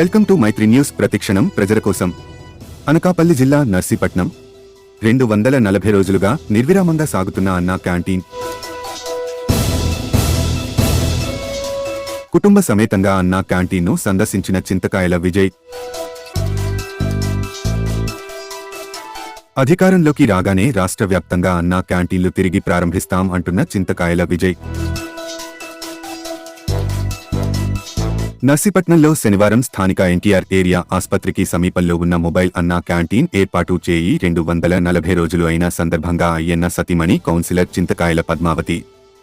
Welcome to Mythri news ప్రతిక్షణం ప్రజల కోసం. అనకాపల్లి జిల్లా నర్సీపట్నం. రెండు వందల నలభై రోజులుగా నిర్విరామంగా సాగుతున్న అన్నా క్యాంటీన్. కుటుంబ సమేతంగా అన్నా క్యాంటీన్ను సందర్శించిన చింతకాయల విజయ్. అధికారంలోకి రాగానే రాష్ట్ర వ్యాప్తంగా అన్నా క్యాంటీన్లు తిరిగి ప్రారంభిస్తాం అంటున్న చింతకాయల విజయ్. నర్సీపట్నంలో శనివారం స్థానిక ఎన్టీఆర్ ఏరియా ఆస్పత్రికి సమీపంలో ఉన్న మొబైల్ అన్నా క్యాంటీన్ ఏర్పాటు చేయి రెండు వందల నలభై రోజులు అయిన సందర్భంగా అయ్యన్న సతీమణి కౌన్సిలర్ చింతకాయల పద్మావతి.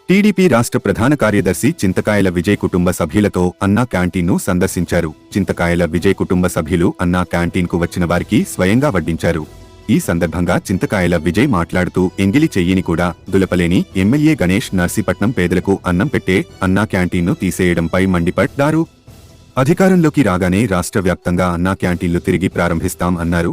టీడీపీ రాష్ట్ర ప్రధాన కార్యదర్శి చింతకాయల విజయ్ కుటుంబ సభ్యులతో అన్నా క్యాంటీన్ను సందర్శించారు. చింతకాయల విజయ్ కుటుంబ సభ్యులు అన్నా క్యాంటీన్కు వచ్చిన వారికి స్వయంగా వడ్డించారు. ఈ సందర్భంగా చింతకాయల విజయ్ మాట్లాడుతూ ఎంగిలి చెయ్యిని కూడా దులపలేని ఎమ్మెల్యే గణేష్ నర్సీపట్నం పేదలకు అన్నం పెట్టే అన్నా క్యాంటీన్ను తీసేయడంపై మండిపడ్డారు. అధికారంలోకి రాగానే రాష్ట్ర వ్యాప్తంగా అన్నా క్యాంటీన్లు తిరిగి ప్రారంభిస్తాం అన్నారు.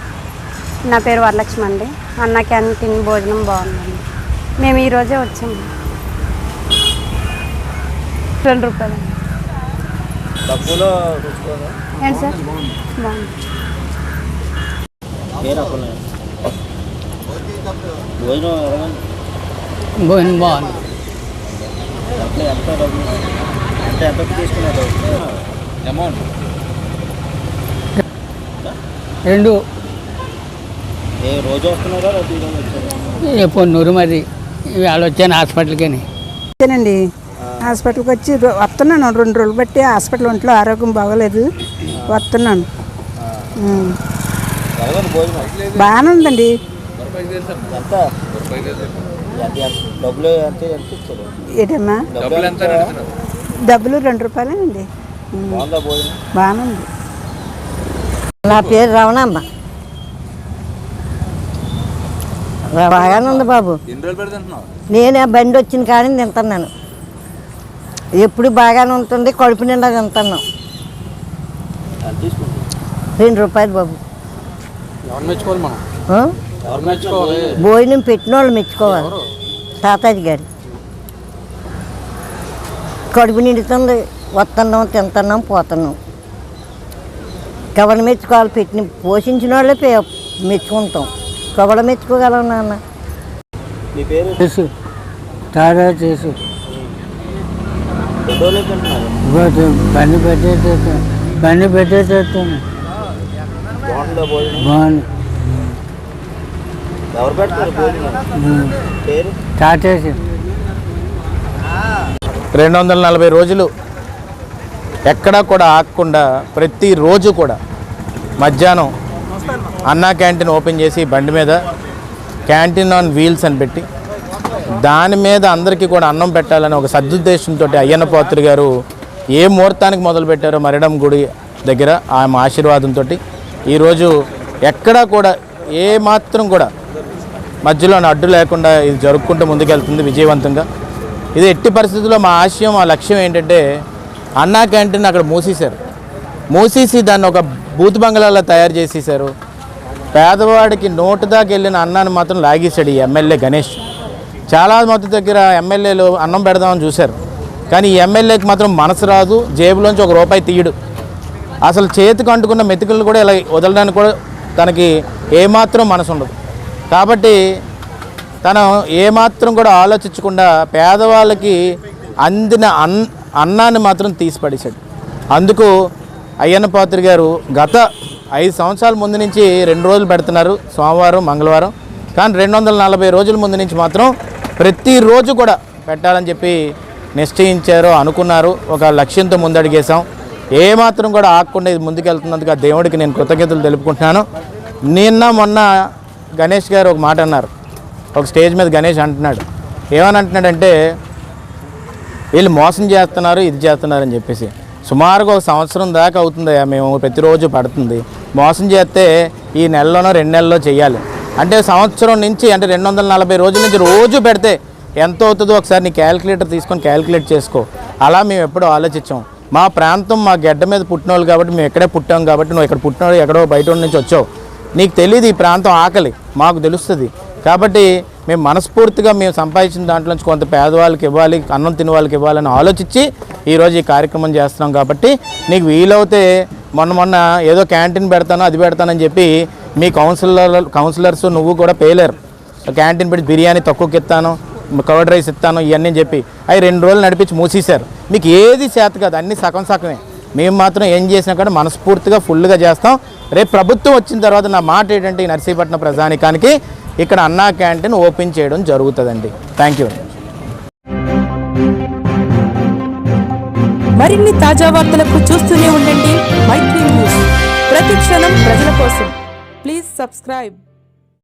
నా పేరు వరలక్ష్మి అండి. అన్న క్యాంటీన్ భోజనం బాగుందండి. మేము ఈరోజే వచ్చాము. రెండు రూపాయలు. ఏంటి సార్? బాగుంది భోజనం బాగుంది. అట్లా ఎంత డబ్బులు? ఎంత ఎంత తీసుకున్నారు? అమౌంట్? రెండు. ఏ రోజు వస్తున్నారా లేదా ఈరోజు వచ్చారా? పొన్నూరు మరి. ఇవాళ వచ్చాను హాస్పిటల్కి అంతేనండి. హాస్పిటల్కి వచ్చి వస్తున్నాను. రెండు రోజులు బట్టి హాస్పిటల్ ఒంట్లో ఆరోగ్యం బాగోలేదు. వస్తున్నాను. బాగానే ఉందండి. ఏంటమ్మా? డబ్బులు రెండు రూపాయలేనండి. బాగానే ఉంది. నా పేరు రమణమ్మ బాగానే ఉంది బాబు. నేనే బండి వచ్చిన కానీ తింటున్నాను ఎప్పుడు బాగానే ఉంటుంది కడుపు నిండా తీసుకుంటారు రెండు రూపాయలు బాబు. ఎవరు మెచ్చుకోవాలి మనం? ఆ? ఎవరు మెచ్చుకోవాలి? భోజనం పెట్టిన వాళ్ళు మెచ్చుకోవాలి. తాతాజీ గారు. కడుపు నిండుతుంది వస్తున్నాం తింటున్నాం పోతున్నాం. కవడ మెచ్చుకోవాలి? పెట్టిన పోషించిన వాళ్ళే పే- మెచ్చుకుంటాం. కవడ మెచ్చుకోగలం నాన్న. మీ పేరు? చేసు తారా చేసు బాగుంది ఎవరు పెడతారు భోజనం? పేరు? తాటేసి రెండు వందల నలభై రోజులు ఎక్కడా కూడా ఆగకుండా ప్రతిరోజు కూడా మధ్యాహ్నం అన్నా క్యాంటీన్ ఓపెన్ చేసి బండి మీద క్యాంటీన్ ఆన్ వీల్స్ అని పెట్టి దాని మీద అందరికీ కూడా అన్నం పెట్టాలని ఒక సదుద్దేశంతో అయ్యన్న పాత్రి గారు ఏ ముహూర్తానికి మొదలుపెట్టారో మరిడం గుడి దగ్గర ఆమె ఆశీర్వాదంతో ఈరోజు ఎక్కడా కూడా ఏ మాత్రం కూడా మధ్యలో అడ్డు లేకుండా ఇది జరుపుకుంటూ ముందుకెళ్తుంది విజయవంతంగా. ఇది ఎట్టి పరిస్థితుల్లో మా ఆశయం మా లక్ష్యం ఏంటంటే అన్నా క్యాంటీన్ అక్కడ మూసేశారు. మూసేసి దాన్ని ఒక బూత్ బంగ్లాలో తయారు చేసేసారు పేదవాడికి నోటు దాకా వెళ్ళిన అన్నాన్ని మాత్రం లాగేశాడు ఈ ఎమ్మెల్యే గణేష్. చాలా మంది దగ్గర ఎమ్మెల్యేలు అన్నం పెడదామని చూశారు. కానీ ఈ ఎమ్మెల్యేకి మాత్రం మనసు రాదు జేబులోంచి ఒక రూపాయి తీయడు. అసలు చేతికి అంటుకున్న మెతుకులను కూడా ఇలా వదలడానికి కూడా తనకి ఏమాత్రం మనసు ఉండదు. కాబట్టి తను ఏమాత్రం కూడా ఆలోచించకుండా పేదవాళ్ళకి అందిన అన్ అన్నాన్ని మాత్రం తీసి పడేశాడు అందుకు అయ్యన్న పాత్రి గారు గత ఐదు సంవత్సరాల ముందు నుంచి రెండు రోజులు పెడుతున్నారు సోమవారం మంగళవారం. కానీ రెండు వందల నలభై రోజుల ముందు నుంచి మాత్రం ప్రతిరోజు కూడా పెట్టాలని చెప్పి నిశ్చయించారు అనుకున్నారు. ఒక లక్ష్యంతో ముందడిగేశాం. ఏమాత్రం కూడా ఆగకుండా ఇది ముందుకెళ్తున్నందుకు ఆ దేవుడికి నేను కృతజ్ఞతలు తెలుపుకుంటున్నాను. నిన్న మొన్న గణేష్ గారు ఒక మాట అన్నారు. ఒక స్టేజ్ మీద గణేష్ అంటున్నాడు. ఏమని అంటున్నాడంటే వీళ్ళు మోసం చేస్తున్నారు ఇది చేస్తున్నారు అని చెప్పేసి. సుమారుగా ఒక సంవత్సరం దాకా అవుతుందయ్యా మేము ప్రతిరోజు పడుతుంది. మోసం చేస్తే ఈ నెలలోనో రెండు నెలల్లో చేయాలి. అంటే సంవత్సరం నుంచి అంటే రెండు వందల నలభై రోజుల నుంచి రోజు పెడితే ఎంత అవుతుందో ఒకసారి నీ క్యాలిక్యులేటర్ తీసుకొని క్యాలిక్యులేట్ చేసుకో. అలా మేము ఎప్పుడూ ఆలోచించాం. మా ప్రాంతం మా గడ్డ మీద పుట్టినోళ్ళు కాబట్టి మేము ఎక్కడే పుట్టాం కాబట్టి నువ్వు ఇక్కడ పుట్టిన ఎక్కడో బయట నుంచి వచ్చావు. నీకు తెలియదు ఈ ప్రాంతం ఆకలి. మాకు తెలుస్తుంది. కాబట్టి మేము మనస్ఫూర్తిగా మేము సంపాదించిన దాంట్లో నుంచి కొంత పేదవాళ్ళకి ఇవ్వాలి అన్నం తినే వాళ్ళకి ఇవ్వాలని ఆలోచించి ఈరోజు ఈ కార్యక్రమం చేస్తున్నాం కాబట్టి నీకు వీలవుతే మొన్న మొన్న ఏదో క్యాంటీన్ పెడతాను అది పెడతానని చెప్పి మీ కౌన్సిలర్ కౌన్సిలర్స్ నువ్వు కూడా పేలేరు. క్యాంటీన్ పెట్టి బిర్యానీ తక్కువకి ఇస్తాను కర్డ్ రైస్ ఇస్తాను ఇవన్నీ చెప్పి. అవి రెండు రోజులు నడిపించి మూసేశారు. మీకు ఏది చేత కాదు అన్నీ సగం సగమే. మేము మాత్రం ఏం చేసినా కూడా మనస్ఫూర్తిగా ఫుల్గా చేస్తాం. రేపు ప్రభుత్వం వచ్చిన తర్వాత నా మాట ఏంటంటే ఈ నర్సీపట్నం ప్రజానికానికి ఇక్కడ అన్నా క్యాంటీన్ ఓపెన్ చేయడం జరుగుతుందండి. థ్యాంక్ యూ మరిన్ని తాజా వార్తలకు చూస్తూనే ఉండండి. మైత్రి న్యూస్ ప్రతి క్షణం ప్రజల కోసం. Please subscribe